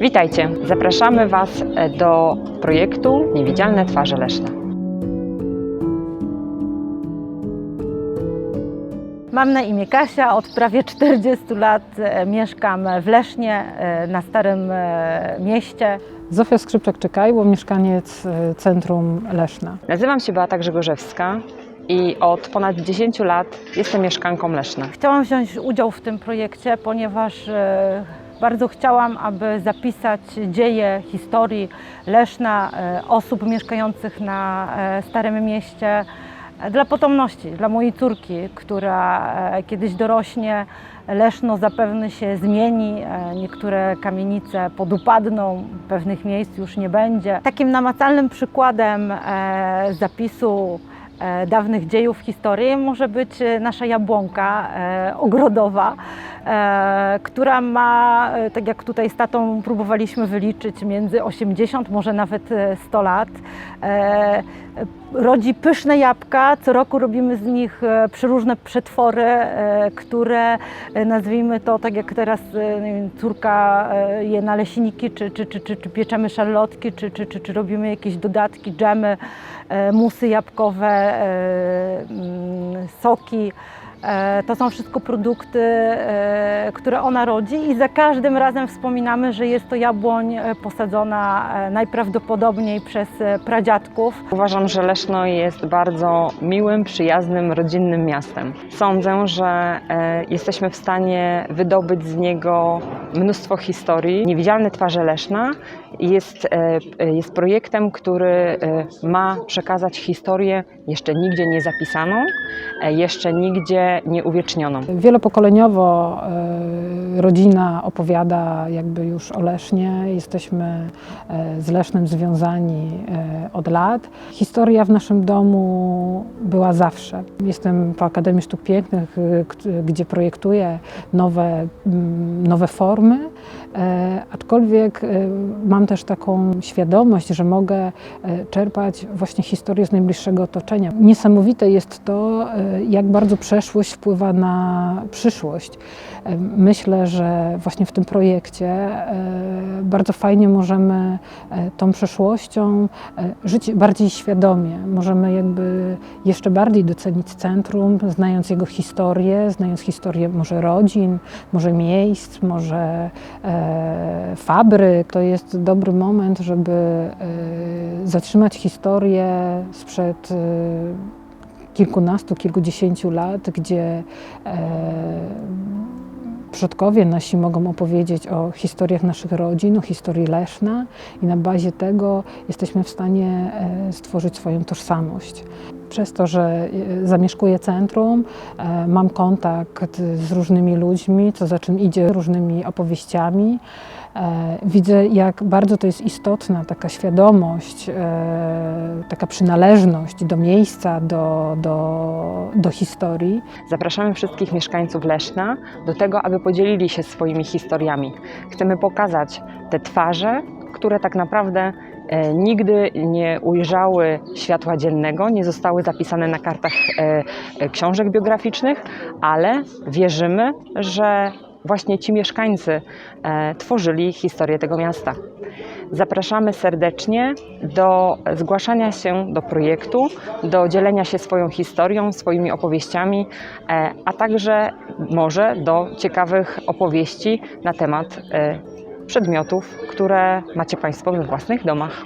Witajcie! Zapraszamy Was e, do projektu Niewidzialne Twarze Leszna. Mam na imię Kasia, od prawie 40 lat e, mieszkam w Lesznie, e, na Starym Mieście. Zofia Skrzypczak-Czekajło, mieszkaniec Centrum Leszna. Nazywam się Beata Grzegorzewska i od ponad 10 lat jestem mieszkanką Leszna. Chciałam wziąć udział w tym projekcie, ponieważ bardzo chciałam, aby zapisać dzieje historii Leszna, e, osób mieszkających na e, Starym Mieście e, dla potomności, dla mojej córki, która kiedyś dorośnie. Leszno zapewne się zmieni, niektóre kamienice podupadną, pewnych miejsc już nie będzie. Takim namacalnym przykładem zapisu dawnych dziejów historii może być nasza jabłonka ogrodowa, która ma, e, tak jak tutaj z tatą próbowaliśmy wyliczyć, między 80, może nawet e, 100 lat. E, rodzi pyszne jabłka. Co roku robimy z nich e, przeróżne przetwory, e, które e, nazwijmy to tak jak teraz e, córka e, je naleśniki, czy, czy, czy, czy, czy pieczemy szarlotki, czy, czy, czy, czy robimy jakieś dodatki, dżemy, e, musy jabłkowe, e, mm, soki. E, To są wszystko produkty, e, które ona rodzi i za każdym razem wspominamy, że jest to jabłoń e, posadzona najprawdopodobniej przez pradziadków. Uważam, że Leszno jest bardzo miłym, przyjaznym, rodzinnym miastem. Sądzę, że jesteśmy w stanie wydobyć z niego mnóstwo historii. Niewidzialne Twarze Leszna jest, e, jest projektem, który e, ma przekazać historię jeszcze nigdzie nie zapisaną, e, jeszcze nigdzie nie uwiecznioną. Wielopokoleniowo rodzina opowiada jakby już o Lesznie. Jesteśmy z Lesznem związani od lat. Historia w naszym domu była zawsze. Jestem po Akademii Sztuk Pięknych, gdzie projektuję nowe, nowe formy, aczkolwiek y, mam też taką świadomość, że mogę e, czerpać właśnie historię z najbliższego otoczenia. Niesamowite jest to, e, jak bardzo przeszłość wpływa na przyszłość. E, Myślę, że właśnie w tym projekcie bardzo fajnie możemy tą przeszłością żyć bardziej świadomie. Możemy jakby jeszcze bardziej docenić centrum, znając jego historię, znając historię może rodzin, może miejsc, może fabryk. To jest dobry moment, żeby e, zatrzymać historię sprzed e, kilkunastu, kilkudziesięciu lat, gdzie e, przodkowie nasi mogą opowiedzieć o historiach naszych rodzin, o historii Leszna i na bazie tego jesteśmy w stanie e, stworzyć swoją tożsamość. Przez to, że e, zamieszkuję centrum, mam kontakt z różnymi ludźmi, co za czym idzie różnymi opowieściami. E, Widzę, jak bardzo to jest istotna taka świadomość, e, taka przynależność do miejsca, do, do, do historii. Zapraszamy wszystkich mieszkańców Leszna do tego, aby podzielili się swoimi historiami. Chcemy pokazać te twarze, które tak naprawdę e, nigdy nie ujrzały światła dziennego, nie zostały zapisane na kartach książek biograficznych, ale wierzymy, że właśnie ci mieszkańcy e, tworzyli historię tego miasta. Zapraszamy serdecznie do zgłaszania się do projektu, do dzielenia się swoją historią, swoimi opowieściami, e, a także może do ciekawych opowieści na temat e, przedmiotów, które macie Państwo we własnych domach.